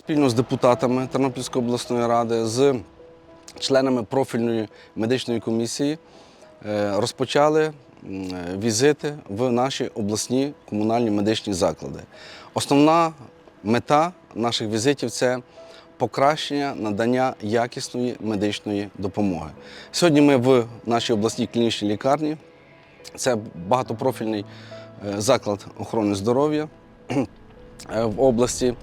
спільно з депутатами Тернопільської обласної ради, з членами профільної медичної комісії е, розпочали е, візити в наші обласні комунальні медичні заклади. Основна мета наших візитів це покращення надання якісної медичної допомоги. Сьогодні ми в нашій обласній клінічній лікарні. Це багатопрофільний е, заклад охорони здоров'я в області.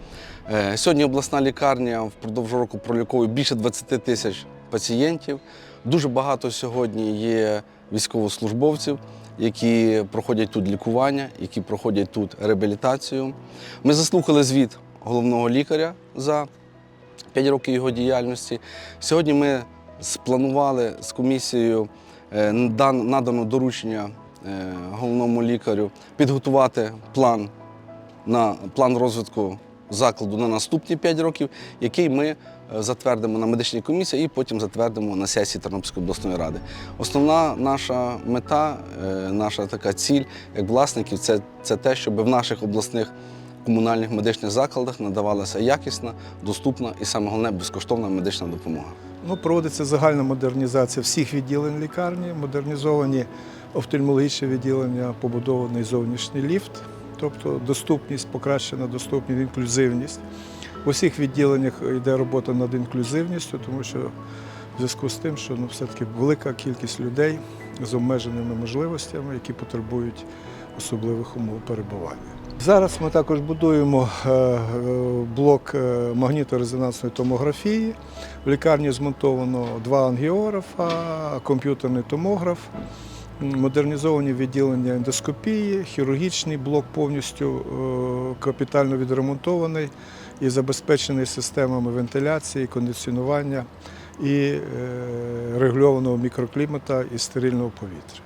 Е, Сьогодні обласна лікарня впродовж року проліковує більше 20 тисяч пацієнтів. Дуже багато сьогодні є військовослужбовців, які проходять тут лікування, які проходять тут реабілітацію. Ми заслухали звіт головного лікаря за 5 років його діяльності. Сьогодні ми спланували з комісією е, надано доручення е, головному лікарю підготувати план на план розвитку закладу на наступні 5 років, який ми е, затвердимо на медичній комісії і потім затвердимо на сесії Тернопільської обласної ради. Основна наша мета, е, наша така ціль як власників це, це те, щоб в наших обласних комунальних медичних закладах надавалася якісна, доступна і саме головне безкоштовна медична допомога. Ну, проводиться загальна модернізація всіх відділень лікарні, модернізовані офтальмологічні відділення, побудований зовнішній ліфт, тобто доступність, покращена доступність, інклюзивність. У всіх відділеннях йде робота над інклюзивністю, тому що в зв'язку з тим, що ну, все-таки велика кількість людей з обмеженими можливостями, які потребують особливих умов перебування. Зараз ми також будуємо е, е, блок е, магніторезонансної томографії. В лікарні змонтовано два ангіографа, комп'ютерний томограф, модернізовані відділення ендоскопії, хірургічний блок повністю е, капітально відремонтований і забезпечений системами вентиляції, кондиціонування і е, регульованого мікроклімата і стерильного повітря.